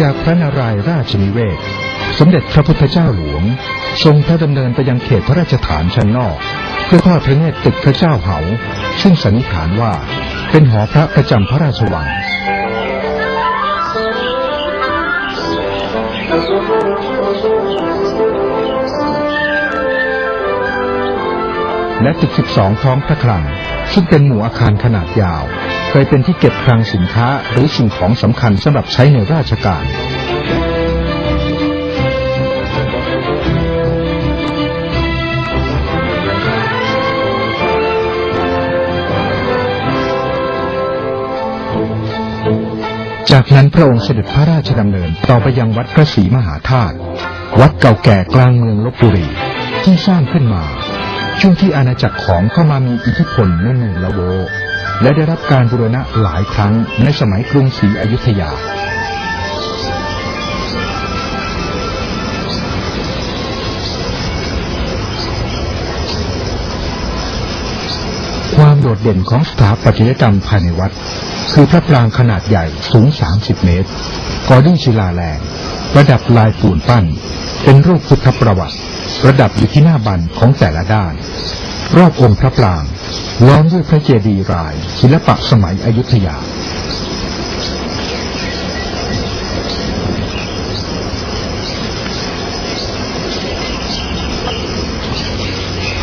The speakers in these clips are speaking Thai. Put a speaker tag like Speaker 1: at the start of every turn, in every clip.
Speaker 1: จากพระนารายณ์ราชนิเวศ สมเด็จพระพุทธเจ้าหลวง ทรงพระดำเนินไปยังเขตพระราชฐานชั้นนอก เพื่อทอดพระเนตรตึกพระเจ้าเหา ซึ่งสันนิษฐานว่าเป็นหอพระประจำพระราชวังและตึก 12 ท้องพระคลัง ซึ่งเป็นหมู่อาคารขนาดยาว เคยเป็นที่เก็บคลังสินค้าหรือสิ่งของสำคัญสำหรับใช้ในราชการ จากนั้นพระองค์เสด็จพระราชดำเนินต่อไปยังวัดพระศรีมหาธาตุวัดเก่าแก่กลางเมืองลบบุรีที่สร้างขึ้นมา ช่วงที่อาณาจักรของเข้ามามีอิทธิพลในเมืองละโว และได้รับการบูรณะหลายครั้งในสมัยกรุงศรีอยุธยา ความโดดเด่นของสถาปัตยกรรมภายในวัด คือพระปรางขนาดใหญ่สูง 30 เมตรกอด้วยศิลาแรงประดับลายปูนปั้น เป็นรูปพุทธประวัติ ประดับอยู่ที่หน้าบันของแต่ละด้าน รอบองค์พระปราง ล้อมด้วยพระเจดีย์รายศิลปะสมัยอยุธยา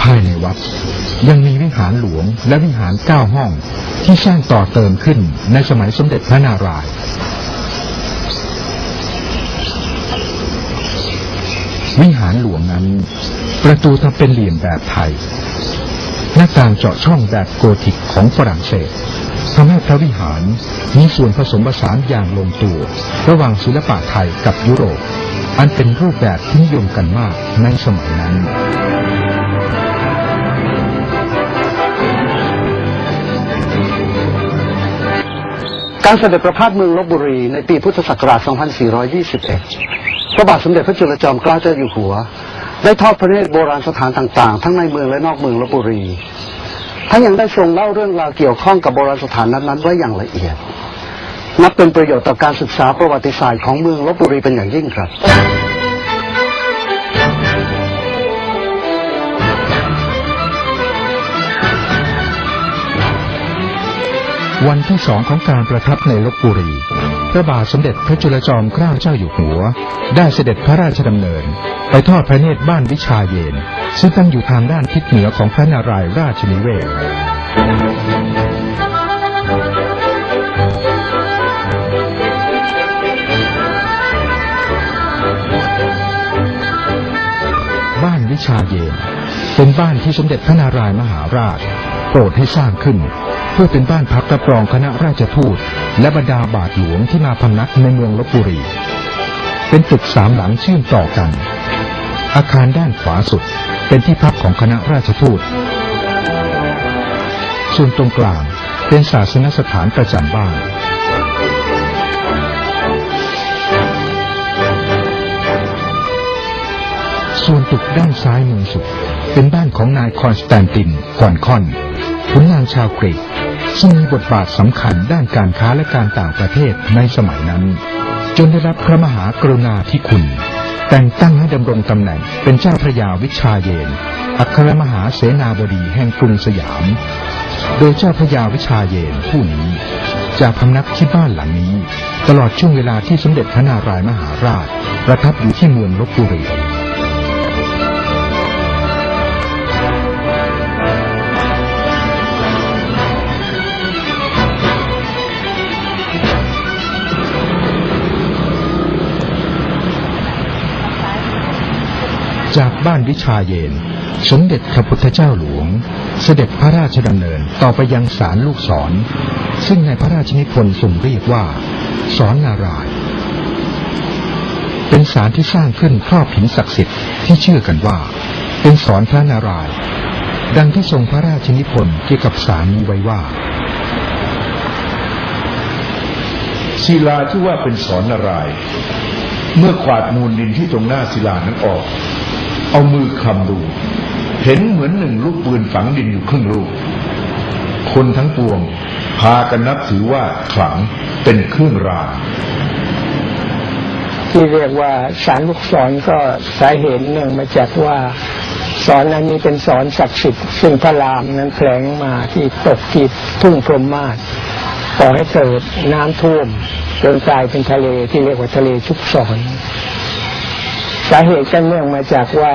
Speaker 1: ภายในวัดยังมีวิหารหลวงและวิหารเก้าห้องที่สร้างต่อเติมขึ้นในสมัยสมเด็จพระนารายณ์วิหารหลวงนั้น ประตูทำเป็นเหลี่ยมแบบไทย หน้าต่างเจาะช่องแบบโกธิกของฝรั่งเศสทำให้พระวิหารมีส่วนผสมผสานอย่างลงตัว ระหว่างศิลปะไทยกับยุโรป อันเป็นรูปแบบที่นิยมกันมากในสมัยนั้น
Speaker 2: การเสด็จประพาสเมืองลบบุรีในปีพุทธศักราช 2421 พระบาทสมเด็จพระจุลจอมเกล้าเจ้าอยู่หัว ได้ทอดพระเนตรโบราณสถานต่างๆ ทั้งในเมืองและนอกเมืองลบบุรีทั้งยังได้ทรงเล่าเรื่องราวเกี่ยวข้องกับโบราณสถานนั้นๆไว้อย่างละเอียด นับเป็นประโยชน์ต่อการศึกษาประวัติศาสตร์ของเมืองลบบุรีเป็นอย่างยิ่งครับ
Speaker 1: วันที่สองของการประทับในลบบุรี ระบาทสมเด็จพระจุลจอมเกล้าเจ้าอยู่หัว ได้เสด็จพระราชดำเนิน ไปทอดพระเนตรบ้านวิชาเยน ซึ่งตั้งอยู่ทางด้านทิศเหนือของพระนารายณ์ราชนิเวศน์บ้านวิชาเยน เป็นบ้านที่สมเด็จพระนารายณ์มหาราช โปรดให้สร้างขึ้น เพื่อเป็นบ้านพักรับรองคณะราชทูต และบรรดาบาทหลวงที่มาพำนักในเมืองลบบุรี เป็นตึกสามหลังเชื่อมต่อกัน อาคารด้านขวาสุดเป็นที่พักของคณะราชทูต ส่วนตรงกลางเป็นศาสนสถานประจำบ้านส่วนตึกด้านซ้ายมือสุด เป็นบ้านของนายคอนสแตนตินก่อนคอนขุนนางชาวกรีก ซึ่งมีบทบาทสำคัญด้านการค้าและการต่างประเทศในสมัยนั้น จนได้รับพระมหากรุณาธิคุณ แต่งตั้งให้ดำรงตำแหน่งเป็นเจ้าพระยาวิชาเยน อัครมหาเสนาบดีแห่งกรุงสยาม โดยเจ้าพระยาวิชาเยนผู้นี้จะพำนักที่บ้านหลังนี้ ตลอดช่วงเวลาที่สมเด็จพระนารายมหาราช ประทับอยู่ที่เมืองลบบุรี วิชาเยน สมเด็จพระพุทธเจ้าหลวง เสด็จพระราชดำเนินต่อไปยังศาลลูกศร ซึ่งในพระราชนิพนธ์ทรงเรียกว่าสอนนารายเป็นศาลที่สร้างขึ้นครอบหินศักดิ์สิทธิ์ที่เชื่อกันว่า เป็นสอนพระนารายณ์ดังที่ทรงพระราชนิพนธ์เกี่ยวกับศาลนี้ไว้ว่า
Speaker 3: ศิลาที่ว่าเป็นสอนนารายณ์เมื่อขวาดมูลดินที่ตรงหน้าศิลานั้นออก เอามือคลำดู เห็นเหมือนหนึ่งลูกปืนฝังดินอยู่ครึ่งลูก คนทั้งปวง พากันนับถือว่าขลังเป็นเครื่องราง
Speaker 4: ที่เรียกว่าสารลูกศรก็สาเหตุเนื่งมาจากว่าสอนอันนี้เป็นสอนศักดิ์สิทธิ์ซึ่งพระรามนั้นแผลงมาที่ตกที่ทุ่งพรหมมาศก่อให้เกิดน้ำท่วมจนกลายเป็นทะเลที่เรียกว่าทะเลชุกศร สาเหตุก็เนื่องมาจากว่า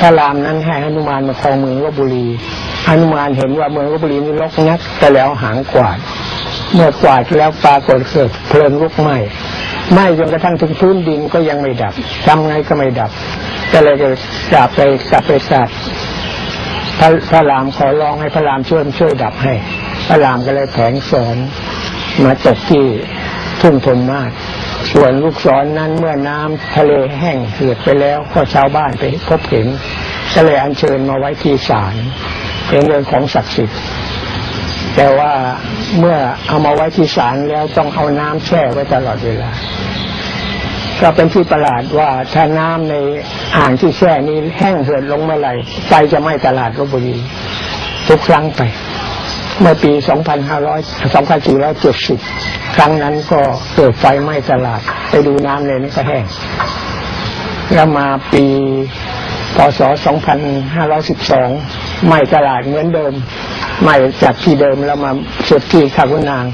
Speaker 4: พระรามนั้นให้หนุมานมาครองเมืองลบบุรีหนุมานเห็นว่าเมืองลบบุรีนี่รกนักก็แล้วหางกวาด เมื่อกวาดแล้วปรากฏเกิดเพลิงลุกไหม้ไหม้จนกระทั่งถึงพื้นดินก็ยังไม่ดับทำไงก็ไม่ดับ ก็เลยจะกลับไปกลับไปสัตว์พระพระรามขอร้องให้พระรามช่วยช่วยดับให้ พระรามก็เลยแผงสอนมาตกที่ทุ่งทนมาศ ส่วนลูกศรนั้นเมื่อน้ำทะเลแห้งเหือดไปแล้วก็ชาวบ้านไปพบเห็นก็เลยอัญเชิญมาไว้ที่ศาลเป็นเรื่องของศักดิ์สิทธิ์แต่ว่าเมื่อเอามาไว้ที่ศาลแล้วต้องเอาน้ำแช่ไว้ตลอดเวลาก็เป็นที่ประหลาดว่าถ้าน้ำในอ่างที่แช่นี้แห้งเหือดลงเมื่อไหร่ไฟจะไหม้ตลาดลบบุรีทุกครั้งไป เมื่อปี 2500 2470 ครั้งนั้นก็เกิดไฟไหม้ตลาด ไปดูน้ำเลยนี่ก็แห้ง แล้วมาปีพศ 2512 ไหม้ตลาดเหมือนเดิม ไหม้จากที่เดิมแล้วมาสุดที่ขากุนาง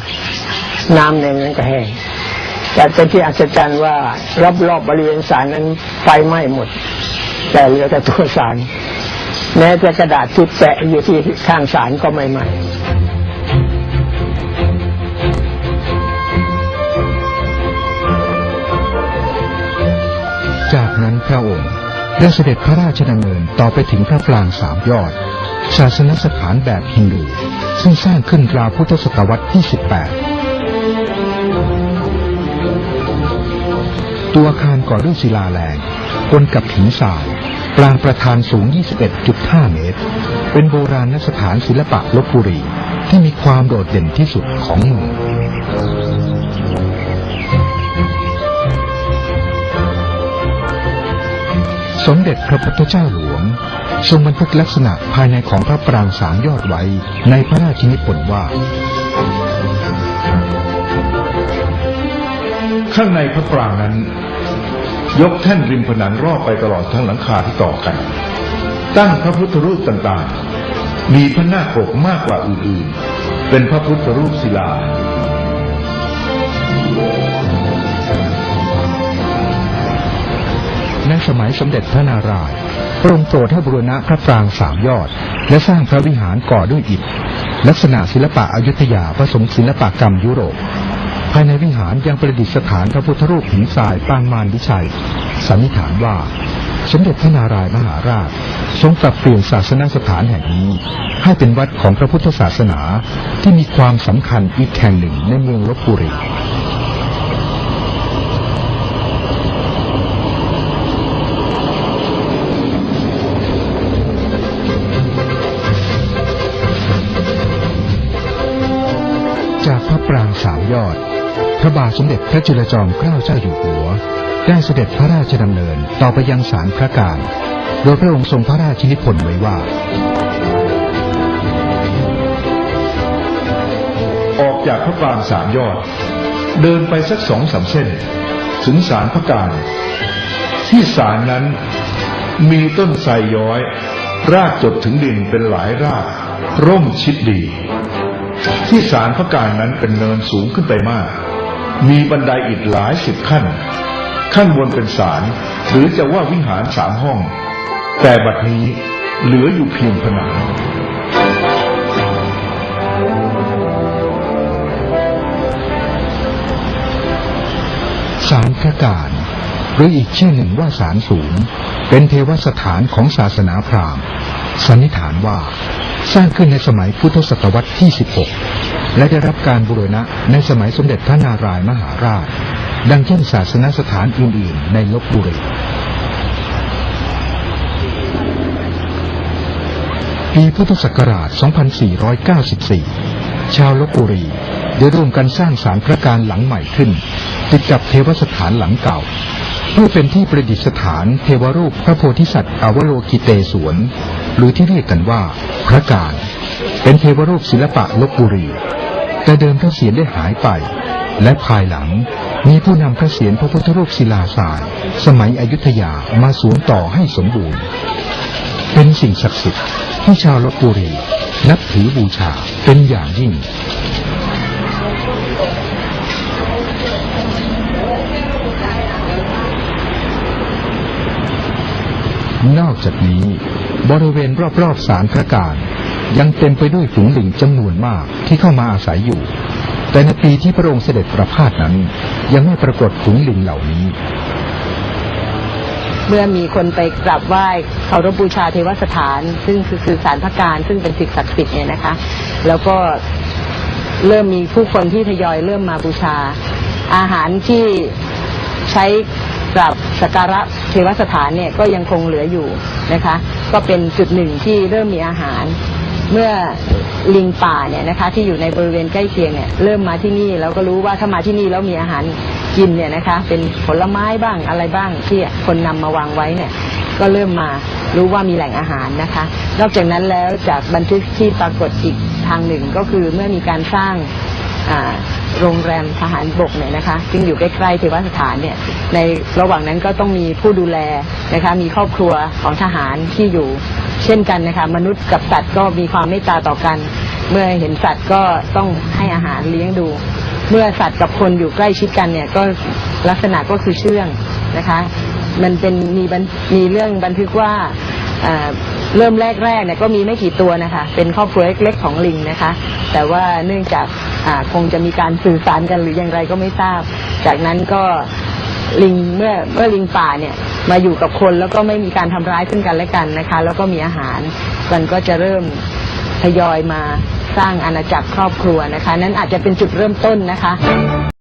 Speaker 4: น้ำในนั้นก็แห้ง แต่เป็นที่อัศจรรย์ว่ารอบๆบริเวณศาลนั้นไฟไหม้หมด แต่เหลือแต่ตัวศาลแม้แต่กระดาษที่แปะอยู่ที่ข้างศาลก็ไม่ไหม้
Speaker 1: พระองค์ ได้เสด็จพระราชดำเนินต่อไปถึงพระปรางสามยอด ศาสนสถานแบบฮินดู ซึ่งสร้างขึ้นราวพุทธศตวรรษที่ 18 ตัวอาคารก่อด้วยศิลาแรงบนกับหินทรายปรางประธานสูง 21.5 เมตร เป็นโบราณสถานศิลปะลบบุรีที่มีความโดดเด่นที่สุดของเมือง สมเด็จพระพุทธเจ้าหลวง ทรงบันทึกลักษณะภายในของพระปรางสามยอดไว้ในพระราชนิพนธ์ว่า
Speaker 3: ข้างในพระปรางนั้น ยกแท่นริมผนังรอบไปตลอดทั้งหลังคาที่ต่อกัน ตั้งพระพุทธรูปต่างๆ มีพระนาคปกมากกว่าอื่นๆ เป็นพระพุทธรูปศิลา
Speaker 1: ในสมัยสมเด็จพระนารายณ์พระองค์โปรดให้บูรณะพระปรางสามยอด และสร้างพระวิหารก่อด้วยอิฐ ลักษณะศิลปะอยุธยาผสมศิลปกรรมยุโรป ภายในวิหารยังประดิษฐานพระพุทธรูปหินทรายปางมารวิชัย สันนิษฐานว่า สมเด็จพระนารายณ์มหาราช ทรงปรับเปลี่ยนศาสนสถานแห่งนี้ ให้เป็นวัดของพระพุทธศาสนาที่มีความสำคัญอีกแห่งหนึ่งในเมืองลบบุรี ยอด พระบาทสมเด็จพระจุลจอมเกล้าเจ้าอยู่หัว ได้เสด็จพระราชดำเนินต่อไปยังศาลพระการ โดยพระองค์ทรงพระราชนิพนธ์ไว้ว่า
Speaker 3: ออกจากพระปรางสามยอด เดินไปสักสองสามเส้น ถึงศาลพระการ ที่ศาลนั้นมีต้นไทรย้อย รากจดถึงดินเป็นหลายราก ร่มชิดดี ที่ศาลพระการนั้นเป็นเนินสูงขึ้นไปมาก มีบันไดอิฐหลายสิบขั้น ขั้นบนเป็นศาลหรือจะว่าวิหารสามห้อง แต่บัดนี้เหลืออยู่เพียงผนัง
Speaker 1: ศาลพระการหรืออีกชื่อหนึ่งว่าศาลสูง เป็นเทวสถานของศาสนาพราหมณ์สันนิษฐานว่า สร้างขึ้นในสมัยพุทธศตวรรษที่ 16 และได้รับการบูรณะในสมัยสมเด็จพระนารายณ์มหาราช ดังเช่นศาสนสถานอื่น ๆ ในลบบุรีปีพุทธศักราช 2494 ชาวลบบุรีได้ร่วมกันสร้างศาลพระการหลังใหม่ขึ้น ติดกับเทวสถานหลังเก่าเพื่อเป็นที่ประดิษฐานเทวรูปพระโพธิสัตว์อวโลกิเตศวน หรือที่เรียกกันว่า พระการ เป็นเทวรูปศิลปะลบบุรี แต่เดิมพระเศียรได้หายไป และภายหลังมีผู้นำพระเศียรพระพุทธรูปศิลาทราย สมัยอยุธยามาสวมต่อให้สมบูรณ์ เป็นสิ่งศักดิ์สิทธิ์ที่ชาวลบบุรี นับถือบูชาเป็นอย่างยิ่งนอกจากนี้ บริเวณรอบๆศาลพระการ ยังเต็มไปด้วยฝูงลิงจำนวนมากที่เข้ามาอาศัยอยู่ แต่ในปีที่พระองค์เสด็จประพาสนั้น ยังไม่ปรากฏฝูงลิงเหล่านี้
Speaker 5: เมื่อมีคนไปกราบไหว้เคารพบูชาเทวสถาน ซึ่งคือคือสารพระการซึ่งเป็นสิ่งศักดิ์สิทธิ์เนี่ยนะคะ แล้วก็เริ่มมีผู้คนที่ทยอยเริ่มมาบูชา อาหารที่ใช้กราบสักการะเทวสถานเนี่ยก็ยังคงเหลืออยู่นะคะ ก็เป็นจุดหนึ่งที่เริ่มมีอาหาร เมื่อลิงป่าเนี่ยนะคะที่อยู่ในบริเวณใกล้เคียงเนี่ยเริ่มมาที่นี่แล้วก็รู้ว่าถ้ามาที่นี่แล้วมีอาหารกินเนี่ยนะคะ เป็นผลไม้บ้างอะไรบ้างที่คนนำมาวางไว้เนี่ยก็เริ่มมารู้ว่ามีแหล่งอาหารนะคะ นอกจากนั้นแล้วจากบันทึกที่ปรากฏอีกทางหนึ่งก็คือเมื่อมีการสร้างอ่า โรงแรมทหารบกเนี่ยนะคะ ซึ่งอยู่ใกล้ๆเทวสถานเนี่ยในระหว่างนั้นก็ต้องมีผู้ดูแลนะคะ มีครอบครัวของทหารที่อยู่ เช่นกันนะคะ มนุษย์กับสัตว์ก็มีความเมตตาต่อกัน เมื่อเห็นสัตว์ก็ต้องให้อาหารเลี้ยงดู เมื่อสัตว์กับคนอยู่ใกล้ชิดกันเนี่ยก็ลักษณะก็คือเชื่องนะคะ มันเป็นมีบันมีเรื่องบันทึกว่าเอ่อเริ่มแรกๆเนี่ยก็มีไม่กี่ตัวนะคะ เป็นครอบครัวเล็กๆของลิงนะคะ แต่ว่าเนื่องจาก คงจะมีการสื่อสารกันหรืออย่างไรก็ไม่ทราบ จากนั้นก็ลิงเมื่อเมื่อลิงป่าเนี่ยมาอยู่กับคนแล้วก็ไม่มีการทำร้ายซึ่งกันและกันนะคะ แล้วก็มีอาหารมันก็จะเริ่มทยอยมาสร้างอาณาจักรครอบครัวนะคะ นั้นอาจจะเป็นจุดเริ่มต้นนะคะ